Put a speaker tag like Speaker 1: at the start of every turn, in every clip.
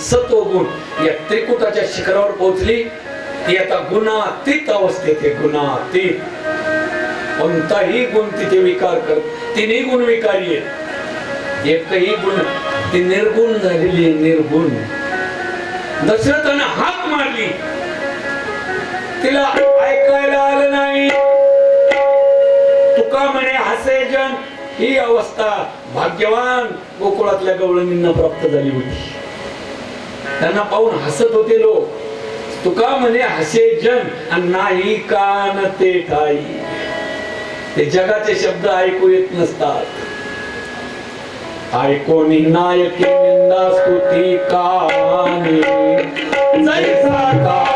Speaker 1: सत्वगुण. या त्रिकुटाच्या शिखरावर पोहोचली. ती आता गुणातीत अवस्थेत गुणातीत. कोणताही गुण तिथे विकार करत तिन्ही गुण विकारी आहे एकही गुण ती निर्गुण झालेली आहे निर्गुण. दशरथानं हाक मारली. तिला ऐकायला आलं नाही. तुका म्हणे हसे जन. ही अवस्था भाग्यवान गोकुळातल्या गवळणींना प्राप्त झाली होती. त्यांना पाहून हसत होते लोक. तुका म्हणे हसे जन नाही कान ते ठाई. ते जगाचे शब्द ऐकू येत नसतात. ऐकोनी नायकी निंदा स्तुती कानी जैसा का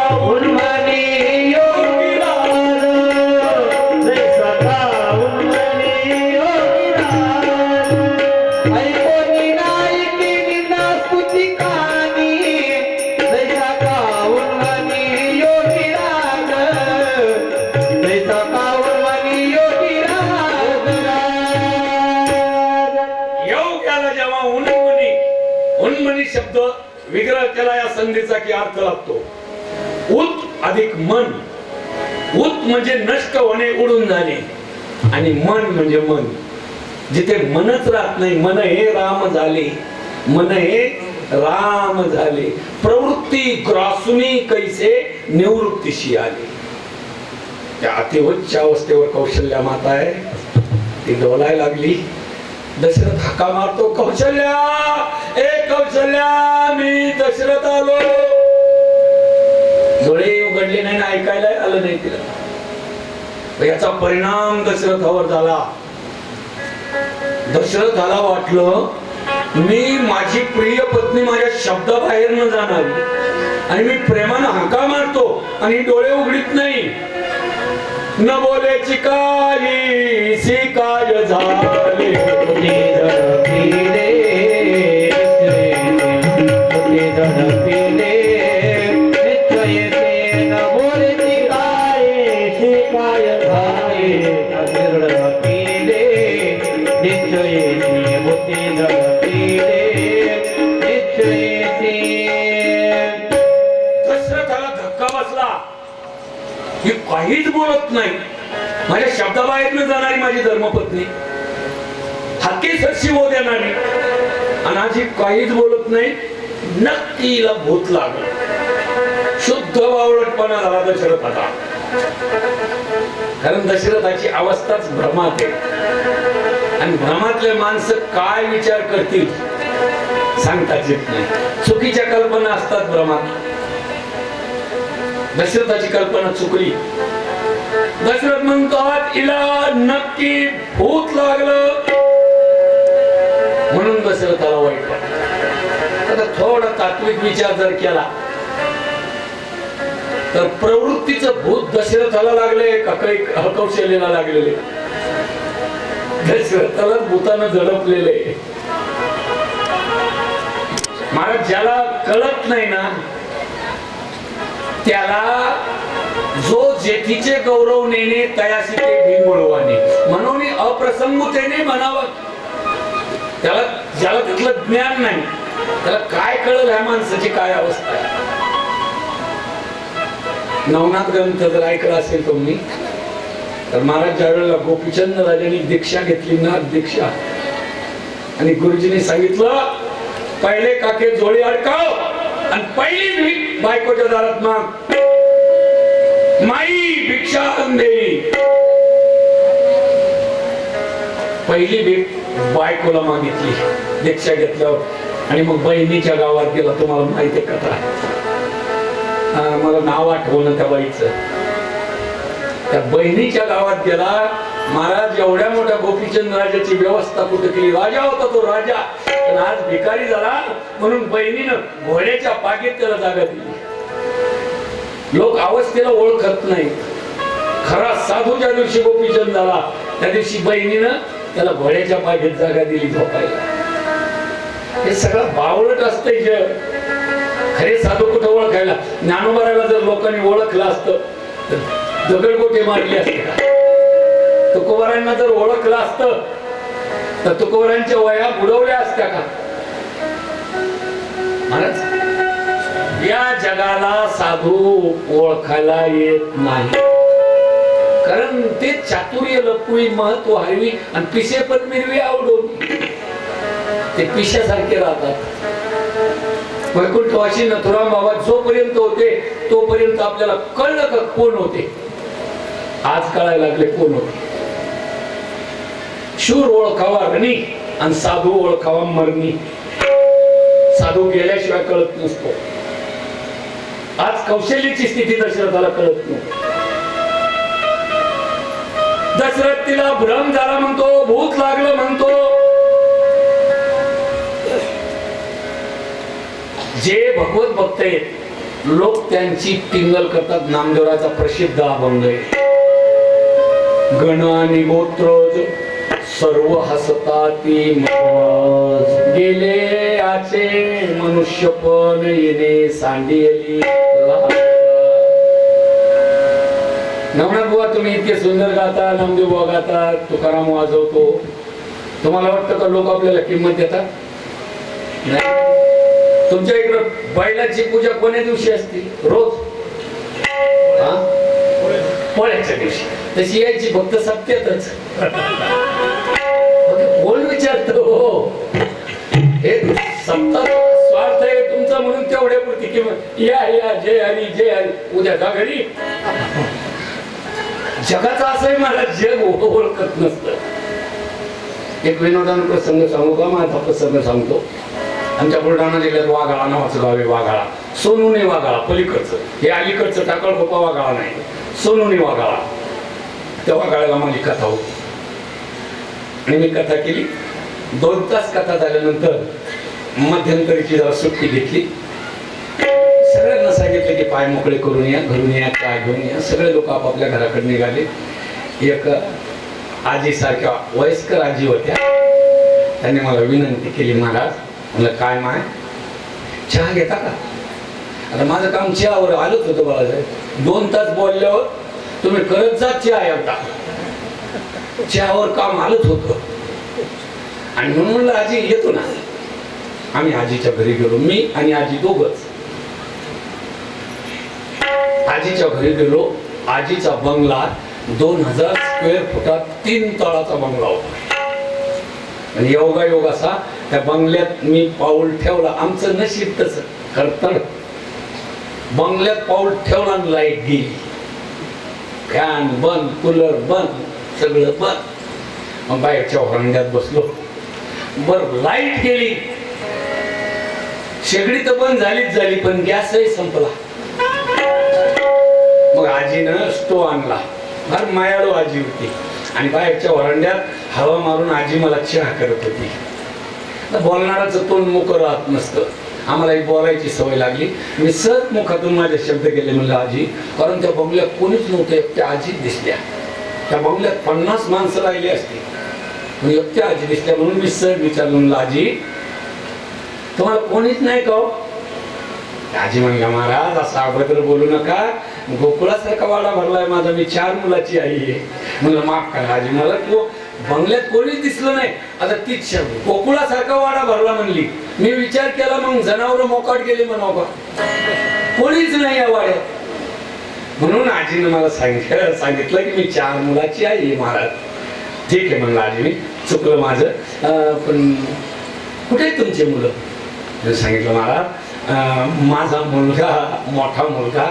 Speaker 1: की अर्थ लागतो? उत अधिक मन. उत म्हणजे नष्ट होणे उडून जाणे. आणि मन म्हणजे मन. जिथे मनच राहत नाही मन हे राम झाले. मन हे राम झाले. प्रवृत्ती ग्रासुनी कैसे निवृत्तीशी आली. त्या अतिवच्या अवस्थेवर कौशल्या माता आहे. ती डोलाय लागली. दशरथ हाका मारतो कौशल्या ए कौशल्या मी दशरथ आलो. डोळे उघडले नाही ना ऐकायला आलं नाही तिला. याचा परिणाम दशरथावर झाला. दशरथाला वाटलं मी माझी प्रिय पत्नी माझ्या शब्दाबाहेर न जाणार आणि मी प्रेमानं हाका मारतो आणि डोळे उघडीत नाही. न बोलेची काही शिकाय झाले? नाही. माझ्या शब्दाबाहेर जाणारी माझी धर्मपत्नी. हाती सक्षी होऊ देणारी. अनाजी काहीच बोलत नाही नक्कीला भूत लागलं. शुद्ध वावळटपणा झाला दशरथाचा. कारण दशरथाची अवस्थाच भ्रमात आहे. आणि भ्रमातले माणसं काय विचार करतील सांगताच येत नाही. चुकीच्या कल्पना असतात भ्रमात. दशरथाची कल्पना चुकली. दशरथ म्हणतात इला नक्की भूत लागलं. म्हणून दशरथाला वाईट आता थोडा तात्विक विचार जर केला तर प्रवृत्तीच भूत दशरथाला लागले का काही कौशल्याला लागलेले? दशरथाला भूतानं झडपलेले. महाराज ज्याला कळत नाही ना त्याला जो जेठीचे गौरव नेणे तयाशी ते भिंगुळवाने म्हणून अप्रसंगतेने म्हणावं. त्याला ज्याला तिथलं ज्ञान नाही त्याला काय कळलं ह्या माणसाची काय अवस्था आहे? नवनाथ ग्रंथ जर ऐकला असेल तुम्ही तर महाराज ज्या वेळेला गोपीचंद राजांनी दीक्षा घेतली ना दीक्षा आणि गुरुजीने सांगितलं पहिले काके जोळी अडकाव आणि पहिली बायकोच्या दारात माग. माई भिक्षा दे. पहिली भीक बायकोला मागितली दीक्षा घेतल्यावर. आणि मग बहिणीच्या गावात गेला तुम्हाला माहिती आहे कथा. मला नाव आठवलं त्या बाईचं. त्या बहिणीच्या गावात गेला महाराज एवढ्या मोठ्या गोपीचंद राजाची व्यवस्था कुठे केली? राजा होता तो राजा. पण आज भिकारी झाला म्हणून बहिणीनं घोड्याच्या पाकीत त्याला जागा दिली. लोक अवस्थेला ओळखत नाही. खरा साधू ज्या दिवशी गोपीचंद झाला त्या दिवशी बहिणीनं त्याला घोड्याच्या बागेत जागा दिली झोपायला. हे सगळं बावळट असतंय जग. खरे साधू कुठं ओळखायला? ज्ञानोबाराला जर लोकांनी ओळखलं असतं तर दगडगोटे मारली असते तुकोबारांना जर ओळखलं असतं तर तुकोबारांच्या वया बुडवल्या असत्या का? महाराज या जगाला साधू ओळखायला येत नाही. कारण ते चातुर्य लपवी महत्त्व हरवी आणि पिसे पण मिरवी आवडून. ते पिशासारखे राहतात. वैकुंठवाशी नथुराम बाबा जोपर्यंत होते तोपर्यंत आपल्याला कळलं का कोण होते? आज कळायला लागले कोण होते? शूर ओळखावा रणी आणि साधू ओळखावा मरणी. साधू गेल्याशिवाय कळत नसतो. आज कौशल्याची स्थिती दशरथाला कळत नाही. दशरथ तिला भ्रम झाला म्हणतो भूत लागलं म्हणतो. जे भगवत भक्त आहेत लोक त्यांची टिंगल करतात नामदेवराचा प्रसिद्ध अभंग आहे. गण आणि गोत्र सर्व हसताती गेले आचे मनुष्य पण येणे सांडे नवनाथ बुवा तुम्ही इतके सुंदर गाता नामदेव बुवा गाता तुकाराम वाजवतो. तुम्हाला वाटतं का लोक आपल्याला किंमत देतात? नाही. तुमच्या इकडं बैलाची पूजा कोण्या दिवशी असते? रोज? हा? पोळ्याच्या दिवशी. तशी यायची फक्त सत्यातच कोण विचारतो हो? हे सत्ता आहे म्हणून तेवढ्या पुरती किंमत. या या जय हरी जय हरी उद्या जा घरी. जगाचं असंही मला जग ओळखत नसतं. एक विनोदान प्रसंग सांगू का? माझा प्रसंग सांगतो. आमच्या बुलढाणा जिल्ह्यात वाघाळा नावाचं गाव आहे वाघाळा. सोनुने वाघाळा पलीकडचं. हे अलीकडचं टाकळ खोपा वाघाळा नाही. सोनुने वाघाळा. त्या वाघाळ्याला माझी कथा होती. आणि मी कथा केली. दोन तास कथा झाल्यानंतर मध्यंतरीची जरा सुट्टी घेतली. सगळ्यांना सांगितलं की पाय मोकळे करून या घरून या काय घेऊन या. सगळे लोक आपापल्या घराकडे निघाले. एक आजी सारख्या वयस्कर आजी होत्या. त्यांनी मला विनंती केली महाराज म्हणलं काय माय? चहा घेता का? आता माझं काम चहावर आलंच होतं बाळासाहेब. दोन तास बोलल्यावर तुम्ही करत जा चहा येता चहावर काम आलंच होतं. आणि म्हणून म्हणलं आजी येतो ना. आम्ही आजीच्या घरी गेलो मी आणि आजी दोघच. आजीच्या घरी गेलो आजीचा बंगला दोन हजार स्क्वेअर फुटात तीन तळाचा बंगला होता. आणि योगा योग असा त्या बंगल्यात मी पाऊल ठेवला आमचं नशीब तसं खरतर बंगल्यात पाऊल ठेवला लाइट गेली. फॅन बंद कूलर बंद सगळं बंद. मग बाहेरच्या व्हरांड्यात बसलो. बर लाइट गेली. शेगडी तर बंद झालीच झाली पण गॅसही संपला. मग आजीनं स्टो आणला. फार मायाळू आजी होती. आणि बाहेरच्या वरांड्यात हवा मारून आजी मला चहा करत होती. बोलणाराचं तोंड मोकं राहत नसतं. आम्हाला एक बोलायची सवय लागली. मी सहज मुखातून माझे शब्द गेले म्हणलं आजी कारण त्या बंगल्यात कोणीच नव्हते एकट्या आजी दिसल्या. त्या बंगल्यात पन्नास माणसं राहिली असती. एकट्या आजी दिसल्या म्हणून मी सहज विचारलं म्हणलं आजी तुम्हाला कोणीच नाही का हो? आजी म्हणला महाराज असा अगोदर बोलू नका. गोकुळासारखा वाडा भरलाय माझा मी चार मुलाची आई आहे. म्हणलं माफ करा आजी मला तू बंगल्यात कोणीच दिसलं नाही. आता तीच शब्द गोकुळासारखा वाडा भरला म्हणली. मी विचार केला मग जनावर मोकाट गेले म्हणाव का? कोणीच नाही या वाड्यात. म्हणून आजीनं मला सांगितलं सांगितलं की मी चार मुलाची आई आहे महाराज. ठीक आहे म्हणलं आजी मी चुकलं माझं. पण कुठे तुमचे मुलं? मी सांगितलं महाराज माझा मुलगा मोठा मुलगा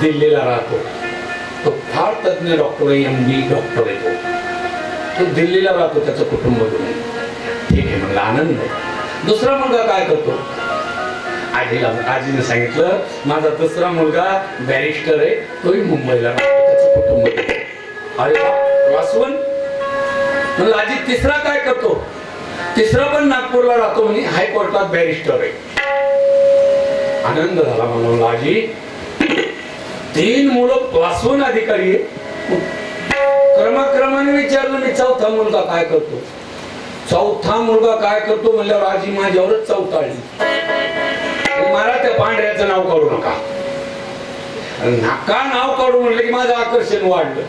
Speaker 1: दिल्लीला राहतो. तो फार तज्ञ डॉक्टर आहे एम बी डॉक्टर आहे तो. तो दिल्लीला राहतो त्याचं कुटुंब ठीक आहे म्हणलं आनंद आहे. दुसरा मुलगा काय करतो? आजीला आजीने सांगितलं माझा दुसरा मुलगा बॅरिस्टर आहे तोही मुंबईला राहतो त्याचं कुटुंब अरे वासवन. वासवण म्हणलं आजी तिसरा काय करतो? तिसरा पण नागपूरला राहतो म्हणजे हायकोर्टात बॅरिस्टर आहे. आनंद झाला म्हणून आजी तीन मुलं वासवण अधिकारी क्रमाक्रमाने विचारलं मी चौथा मुलगा काय करतो? चौथा मुलगा काय करतो? म्हणल्यावर आजी माझ्यावरच चौथाळली मला त्या पांढऱ्याचं नाव काढू नका. नका नाव काढू म्हणलं की माझं आकर्षण वाढलं.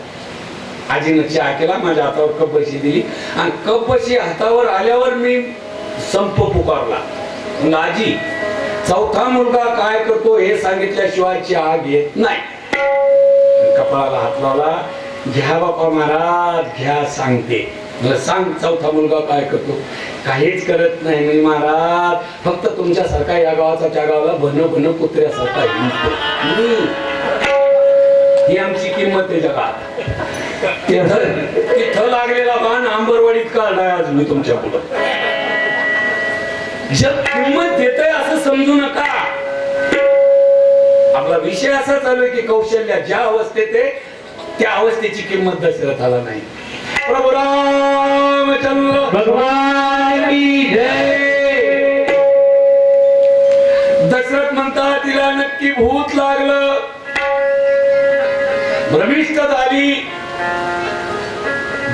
Speaker 1: आजीनं चहा केला माझ्या हातावर कपशी दिली. आणि कपशी हातावर आल्यावर मी संप पुकारला. आजी चौथा मुलगा काय करतो हे सांगितल्याशिवाय चहा घेत नाही. कपाळाला हात लावला घ्या बापा महाराज घ्या सांगते. सांग चौथा मुलगा काय करतो? काहीच करत नाही मी महाराज फक्त तुमच्यासारखा या गावाचा त्या गावाला भन भन कुत्र्यासारखा ही आमची किंमत आहे जगात. तिथं लागलेला बाण आंबरवाडीत काढलाय आज मी तुमच्या पुढं. जग किंमत देतय असं समजू नका. आपला विषय असा चालू आहे की कौशल्य ज्या अवस्थेत आहे त्या अवस्थेची किंमत दशरथाला नाही. प्रभू रामचंद्र
Speaker 2: भगवान
Speaker 1: दशरथ म्हणतात तिला नक्की भूत लागलं. भ्रमिष्ट झाली.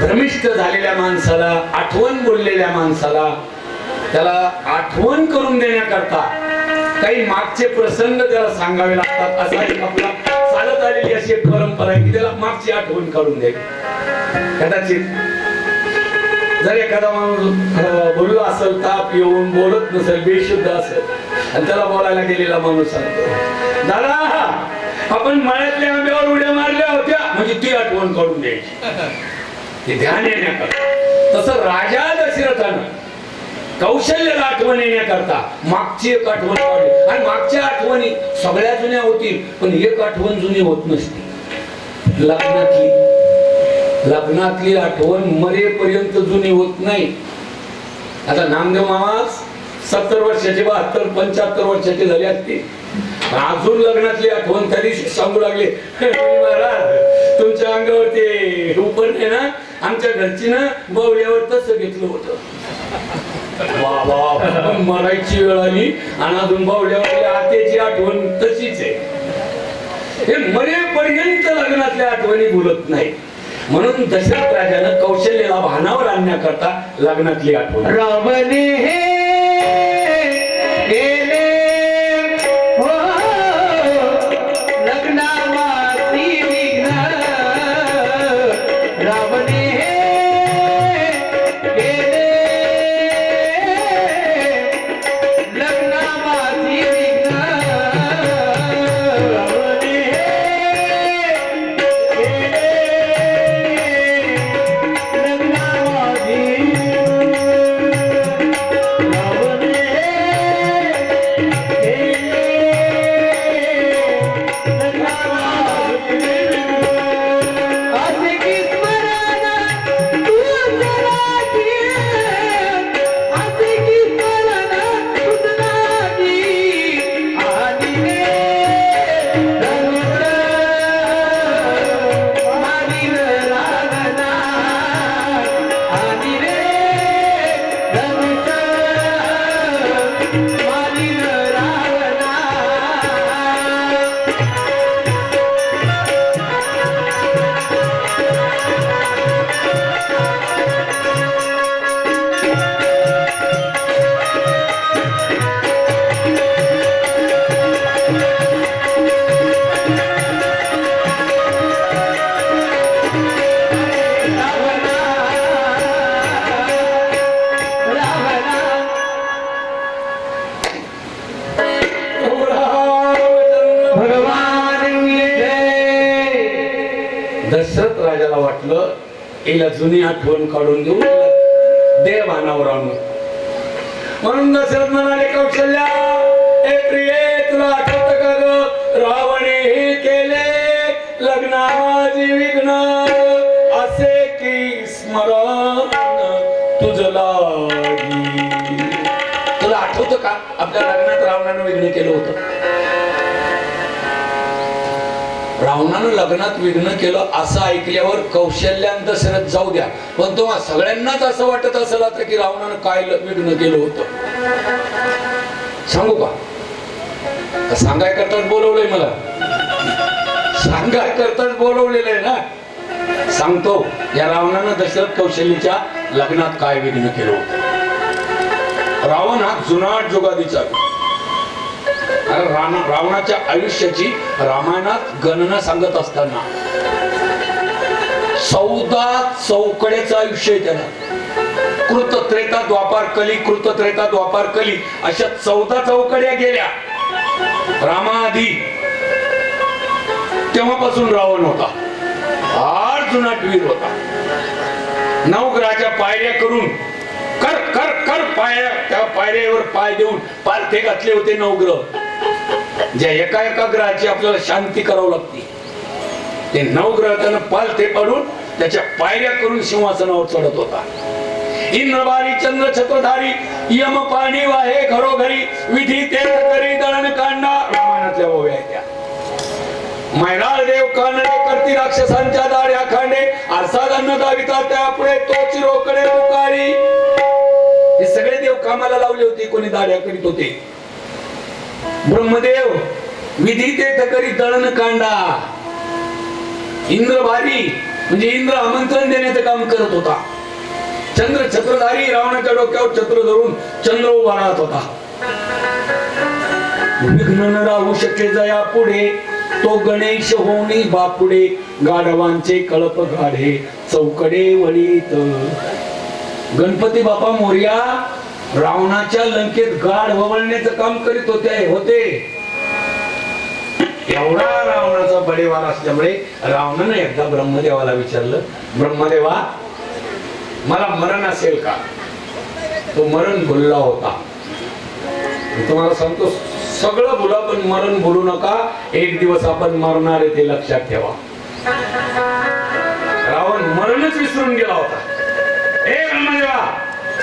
Speaker 1: भ्रमिष्ट झालेल्या माणसाला आठवण बोललेल्या माणसाला त्याला आठवण करून देण्याकरता काही मागचे प्रसंग त्याला सांगावे लागतात. असा एक आपला चालत आलेली अशी एक परंपरा आहे की त्याला मागची आठवण काढून द्यावी. कदाचित जर एखादा माणूस बोललो असेल ताप येऊन बोलत नसेल बेशुद्ध असेल आणि त्याला बोलायला गेलेला माणूस सांगतो दादा आपण मळ्यातल्या आंब्यावर उड्या मारल्या होत्या. म्हणजे ती आठवण काढून द्यायची. हे ध्यान येण्याकरता. तसं राजा दशरथानं कौशल्य आठवण येण्याकरता मागची एक आठवण काढली. आणि मागच्या आठवणी सगळ्या जुन्या होतील पण एक आठवण जुनी होत नसते. लग्नातली लग्नातली आठवण मरेपर्यंत जुनी होत नाही. आता नामदेव मामा सत्तर वर्षाचे बहात्तर पंच्याहत्तर वर्षाचे झाले असते. अजून लग्नातली आठवण तरी सांगू लागले. महाराज तुमच्या अंगावरती उपर नाही ना आमच्या घरची ना बवल्यावर तसं घेतलं होतं. वा वा मरायची वेळ आली आणि अजून बावल्यावर आतेची आठवण तशीच आहे. हे मरेपर्यंत लग्नातल्या आठवणी बोलत नाही म्हणून दशरथ राजानं कौशल्याला भानावर आणण्याकरता लग्नातली आठवण
Speaker 2: रावणे हे
Speaker 1: हिला जुनी आठवण काढून देऊ. देव भानावर आणून. म्हणून दशरथ म्हणाले कौशल्या ए प्रिये तुला आठवत का ग? रावणे हे केले लग्नाजी विघ्न असे की स्मरण तुझ लागी. तुला आठवतं का? आपल्या लग्नात रावणानं विघ्न केलं होतं. रावणानं लग्नात विघ्न केलं असं ऐकल्यावर कौशल्यान दशरथ जाऊ द्या. पण तेव्हा सगळ्यांनाच असं वाटत असेल आता की रावणानं काय विघ्न केलं होतं. सांगू का? सांगाय करताच बोलवलंय मला. सांगाय करताच बोलवलेलं आहे ना. सांगतो या रावणानं दशरथ कौशल्यच्या लग्नात काय विघ्न केलं होतं? रावण हा जुनाट जुगादीचा. अरे राणा रावणाच्या आयुष्याची रामायणात गणना सांगत असताना चौदा चौकड्याचं आयुष्य आहे त्याला. कृत त्रेता द्वापार कली कृत त्रेता द्वापार कली अशा चौदा चौकड्या गेल्या. रामाआधी. तेव्हापासून रावण होता. फार जुनाट वीर होता. नवग्रहाच्या पायऱ्या करून कर कर कर पायऱ्या त्या पायऱ्यावर पाय देऊन पालथे घातले होते नवग्रह. ज्या एका एका ग्रहाची आपल्याला शांती करावं लागते. ते नवग्रह त्यानं पालथे पाडून त्याच्या पायऱ्या करून सिंहासनावर चढत होता. इंद्रबारी चंद्र छत्रधारी यम पाणी वाहे घरोघरी विधी ते करी दळण रामायणातल्या ओव्या त्या मैनाळ देव कानडे करती राक्षसांच्या दाड्या खांडे आरसाद अन्न दाविता त्या पुढे रोकडे पुकारी हे सगळे देव कामाला लावले होते कोणी दाड्या करीत होते. ब्रह्मदेव विधी ते तकरी तळण कांडा. इंद्र भारी म्हणजे इंद्र आमंत्रण देण्याचं काम करत होता. चंद्र छत्रधारी रावणाच्या डोक्यावर छत्र धरून चंद्र उभा राहत होता. विघ्न न राहू शके जया पुढे तो गणेश होणी बापुडे गाढवांचे कळप गाढे चौकडे वळीत. गणपती बापा मोर्या रावणाच्या लंकेत गाढ वळण्याचं काम करीत होते होते. एवढा रावणाचा बडेवार असल्यामुळे रावणानं एकदा ब्रह्मदेवाला विचारलं ब्रह्मदेवा मला मरण असेल का? तो मरण भुलला होता. तुम्हाला सांगतो सगळं बोला पण मरण बोलू नका. एक दिवस आपण मरणार आहे ते लक्षात ठेवा. रावण मरणच विसरून गेला होता. हे ब्रह्मदेवा